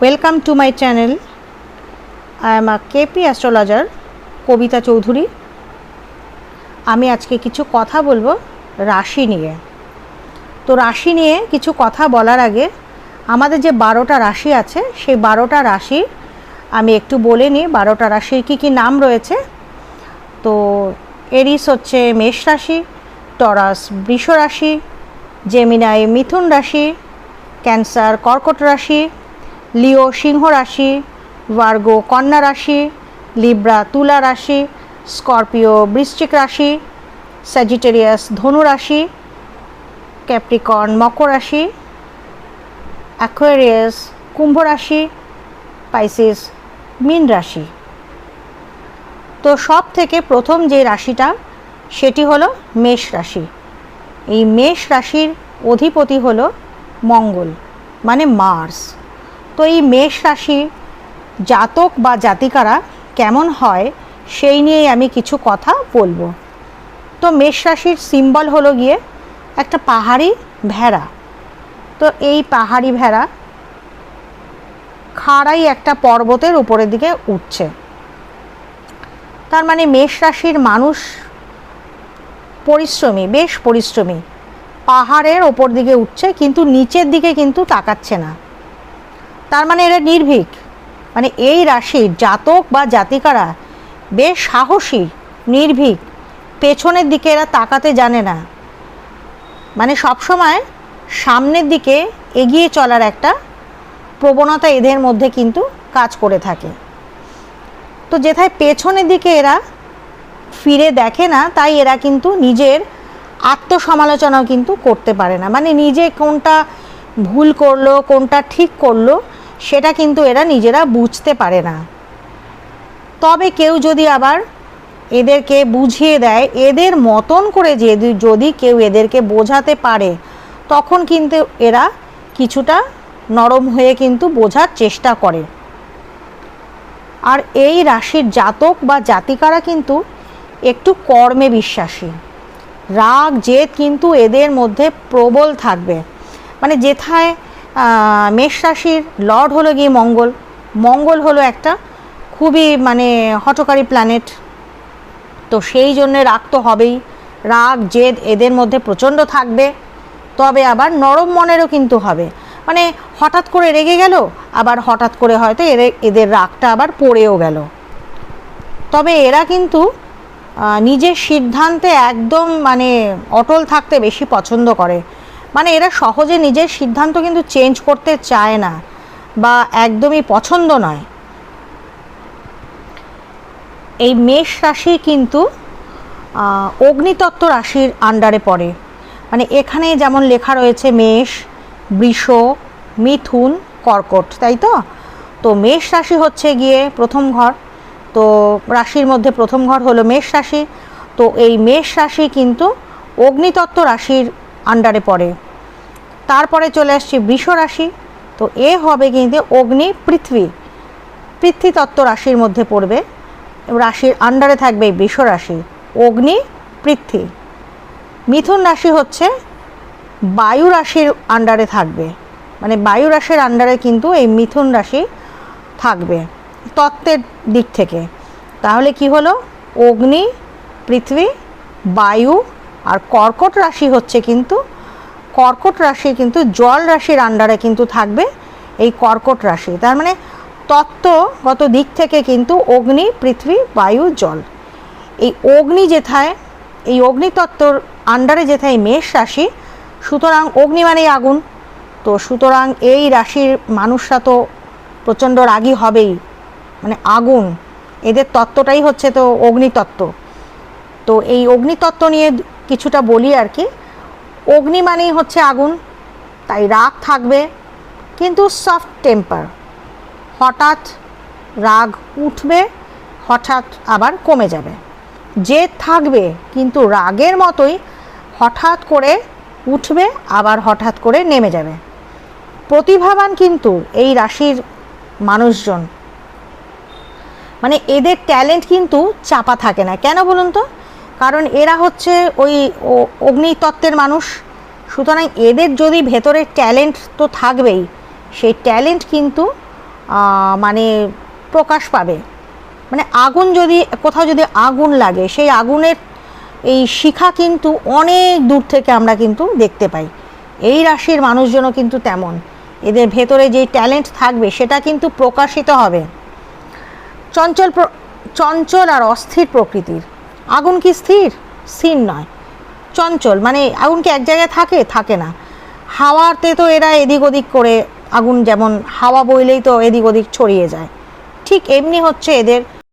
Welcome to my channel I am a KP astrologer Kabita Chowdhury আমি আজকে কিছু কথা বলব রাশি নিয়ে। তো রাশি নিয়ে কিছু কথা বলার আগে আমাদের যে বারোটা রাশি আছে, সেই বারোটা রাশি আমি একটু বলে নিই। বারোটা রাশির কী কী নাম রয়েছে? তো এরিস হচ্ছে মেষ রাশি, টরাস বৃষ রাশি, জেমিনাই মিথুন রাশি, ক্যান্সার কর্কট রাশি লিও সিংহ রাশি, ভার্গো কন্যা রাশি, লিব্রা তুলা রাশি, স্করপিও বৃশ্চিক রাশি স্যাজিটেরিয়াস ধনু রাশি ক্যাপ্রিকন মকর রাশি অ্যাকোয়ারিয়াস কুম্ভ রাশি পাইসিস মিন রাশি। তো সব থেকে প্রথম যে রাশিটা, সেটি হলো মেষ রাশি। এই মেষ রাশির অধিপতি হলো মঙ্গল মানে মার্স। তো এই মেষ রাশি জাতক বা জাতিকারা কেমন হয় সেই নিয়েই আমি কিছু কথা বলব। তো মেষ রাশির সিম্বল হলো গিয়ে একটা পাহাড়ি ভেড়া। তো এই পাহাড়ি ভেড়া খাড়াই একটা পর্বতের উপরের দিকে উঠছে। তার মানে মেষ রাশির মানুষ পরিশ্রমী, বেশ পরিশ্রমী। পাহাড়ের ওপর দিকে উঠছে, কিন্তু নিচের দিকে কিন্তু তাকাচ্ছে না। তার মানে এরা নির্ভীক। মানে এই রাশির জাতক বা জাতিকারা বেশ সাহসী, নির্ভীক। পেছনের দিকে এরা তাকাতে জানে না। মানে সবসময় সামনের দিকে এগিয়ে চলার একটা প্রবণতা এদের মধ্যে কিন্তু কাজ করে থাকে। তো যেথায় পেছনের দিকে এরা ফিরে দেখে না, তাই এরা কিন্তু নিজের আত্মসমালোচনাও কিন্তু করতে পারে না। মানে নিজে কোনটা ভুল করল, কোনটা ঠিক করল সেটা কিন্তু এরা নিজেরা বুঝতে পারে না। তবে কেউ যদি আবার এদেরকে বুঝিয়ে দেয়, এদের মতন করে যে যদি কেউ এদেরকে বোঝাতে পারে, তখন কিন্তু এরা কিছুটা নরম হয়ে কিন্তু বোঝার চেষ্টা করে। আর এই রাশির জাতক বা জাতিকারা কিন্তু একটু কর্মে বিশ্বাসী। রাগ, জেদ কিন্তু এদের মধ্যে প্রবল থাকবে। মানে যেথায় মেষ রাশির লর্ড হলো গিয়ে মঙ্গল। মঙ্গল হলো একটা খুবই মানে হটকারী প্ল্যানেট তো সেই জন্যে রাগ তো হবেই। রাগ, জেদ এদের মধ্যে প্রচণ্ড থাকবে। তবে আবার নরম মনেরও কিন্তু হবে। মানে হঠাৎ করে রেগে গেল, আবার হঠাৎ করে হয়তো এদের এদের রাগটা আবার পড়েও গেল। তবে এরা কিন্তু নিজের সিদ্ধান্তে একদম মানে অটল থাকতে বেশি পছন্দ করে। মানে এরা সহজে নিজের সিদ্ধান্ত কিন্তু চেঞ্জ করতে চায় না বা একদমই পছন্দ নয়। এই মেষ রাশি কিন্তু অগ্নিতত্ত্ব রাশির আন্ডারে পড়ে। মানে এখানে যেমন লেখা রয়েছে মেষ, বৃষ, মিথুন, কর্কট, তাই তো? তো মেষ রাশি হচ্ছে গিয়ে প্রথম ঘর। তো রাশির মধ্যে প্রথম ঘর হলো মেষ রাশি। তো এই মেষ রাশি কিন্তু অগ্নিতত্ত্ব রাশির আন্ডারে পড়ে। তারপরে চলে আসছে বৃষ রাশি তো এ হবে কিন্তু অগ্নি পৃথিবী। পৃথ্বীতত্ত্ব রাশির মধ্যে পড়বে। রাশির আন্ডারে থাকবে বৃষ রাশি অগ্নি পৃথ্বী। মিথুন রাশি হচ্ছে বায়ু রাশির আন্ডারে থাকবে। মানে বায়ু রাশির আন্ডারে কিন্তু এই মিথুন রাশি থাকবে তত্ত্বের দিক থেকে। তাহলে কি হলো? অগ্নি পৃথিবী বায়ু আর কর্কট রাশি হচ্ছে কিন্তু, কর্কট রাশি কিন্তু জল রাশির আন্ডারে কিন্তু থাকবে এই কর্কট রাশি। তার মানে তত্ত্বগত দিক থেকে কিন্তু অগ্নি, পৃথিবী, বায়ু, জল। এই অগ্নি যেথায়, এই অগ্নিতত্ত্বর আন্ডারে যেথায় মেষ রাশি, সুতরাং অগ্নি মানেই আগুন। তো সুতরাং এই রাশির মানুষরা তো প্রচণ্ড রাগী হবেই। মানে আগুন, এদের তত্ত্বটাই হচ্ছে তো অগ্নিতত্ত্ব তো এই অগ্নিতত্ত্ব নিয়ে কিছুটা বলি আর কি। অগ্নি মানেই হচ্ছে আগুন, তাই রাগ থাকবে, কিন্তু সফট টেম্পার হঠাৎ রাগ উঠবে, হঠাৎ আবার কমে যাবে। জেদ থাকবে, কিন্তু রাগের মতোই হঠাৎ করে উঠবে, আবার হঠাৎ করে নেমে যাবে। প্রতিভাবান কিন্তু এই রাশির মানুষজন। মানে এদের ট্যালেন্ট কিন্তু চাপা থাকে না। কেন বলুন তো? কারণ এরা হচ্ছে ওই অগ্নিতত্ত্বের মানুষ। সুতরাং এদের যদি ভেতরে ট্যালেন্ট তো থাকবেই, সেই ট্যালেন্ট কিন্তু মানে প্রকাশ পাবে। মানে আগুন যদি, কোথাও যদি আগুন লাগে, সেই আগুনের এই শিখা কিন্তু অনেক দূর থেকে আমরা কিন্তু দেখতে পাই। এই রাশির মানুষজনও কিন্তু তেমন। এদের ভেতরে যেই ট্যালেন্ট থাকবে, সেটা কিন্তু প্রকাশিত হবে। চঞ্চল চঞ্চল আর অস্থির প্রকৃতির। আগুন কি স্থির? স্থির নয়। চঞ্চল মানে আগুন কি এক জায়গায় থাকে? থাকে না। হাওয়াতে তো এরা এদিক ওদিক করে আগুন যেমন হাওয়া বইলেই তো এদিক ওদিক ছড়িয়ে যায়। ঠিক এমনি হচ্ছে এদের